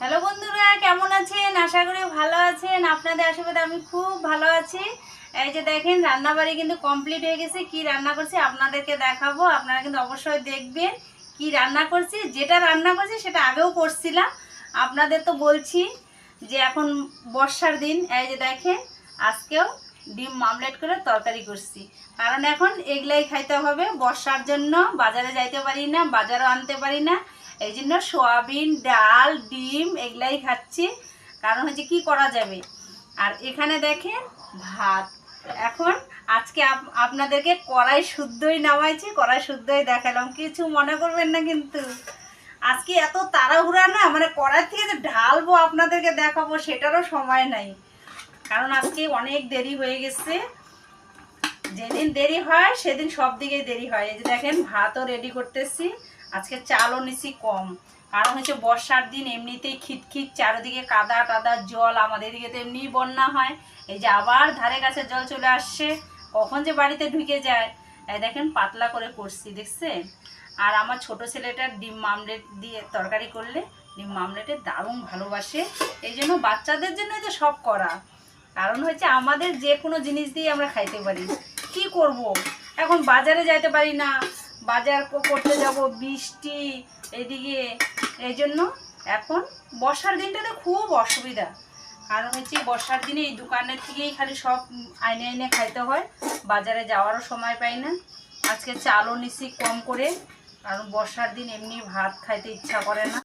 Hello বন্ধুরা, কেমন আছেন? আশা করি ভালো আছেন। আপনাদের আশীর্বাদে আমি খুব ভালো আছি। এই যে দেখেন, রান্নাবাড়ি কিন্তু কমপ্লিট হয়ে গেছে। কি রান্না করছি আপনাদেরকে দেখাবো। আপনারা কিন্তু অবশ্যই দেখবেন কি রান্না করছি। যেটা রান্না করছি, সেটা আগেও করছিলাম। আপনাদের তো বলছি যে এখন বর্ষার দিন। এই যে দেখেন, আজকেও ডিম মামলেট করে তরকারি করছি। কারণ এখন এগুলাই খাইতে হবে। বর্ষার জন্য বাজারে যাইতে পারি না, বাজারও আনতে পারি না। এই জন্য সোয়াবিন, ডাল, ডিম এগুলাই খাচ্ছি। কারণ হচ্ছে কি করা যাবে? আর এখানে দেখেন ভাত। এখন আজকে আপ- আপনাদেরকে কড়াই শুদ্ধই নামাইছি, কড়াই শুদ্ধই দেখালাম। কিছু মনে করবেন না কিন্তু। আজকে এত তাড়াহুড়া না মানে কড়াই থেকে যে ঢালবো আপনাদেরকে দেখাবো, সেটারও সময় নাই। কারণ আজকে অনেক দেরি হয়ে গেছে। যেদিন দেরি হয়, সেদিন সব দিকেই দেরি হয়। এই যে দেখেন, ভাতও রেডি করতেছি। আজকে চালও নিছি কম। কারণ হচ্ছে বর্ষার দিন, এমনিতেই খিটখিট, চারিদিকে কাদা টাদা জল, আমাদের দিকে তো এমনিই বন্যা হয়। এই যে আবার ধারে কাছে জল চলে আসছে, কখন যে বাড়িতে ঢুকে যায়। এই দেখেন, পাতলা করে করছি দেখছেন আর আমার ছোট ছেলেটার ডিম মামলেট দিয়ে তরকারি করলে, ডিম মামলেটে দারুণ ভালোবাসে। এই জন্য বাচ্চাদের জন্যই তো সব করা। কারণ হচ্ছে আমাদের যে কোনো জিনিস দিয়ে আমরা খাইতে পারি। কি করব? এখন বাজারে যাইতে পারি না। বাজার করতে যাব, বৃষ্টি, এদিকে। এই জন্য এখন বর্ষার দিনটাতে খুব অসুবিধা। কারণ হচ্ছে বর্ষার দিনে এই দোকানের থেকেই খালি সব আইনে আইনে খাইতে হয়। বাজারে যাওয়ারও সময় পাই না। আজকে চালও নিছি কম করে। কারণ বর্ষার দিন এমনি ভাত খাইতে ইচ্ছা করে না।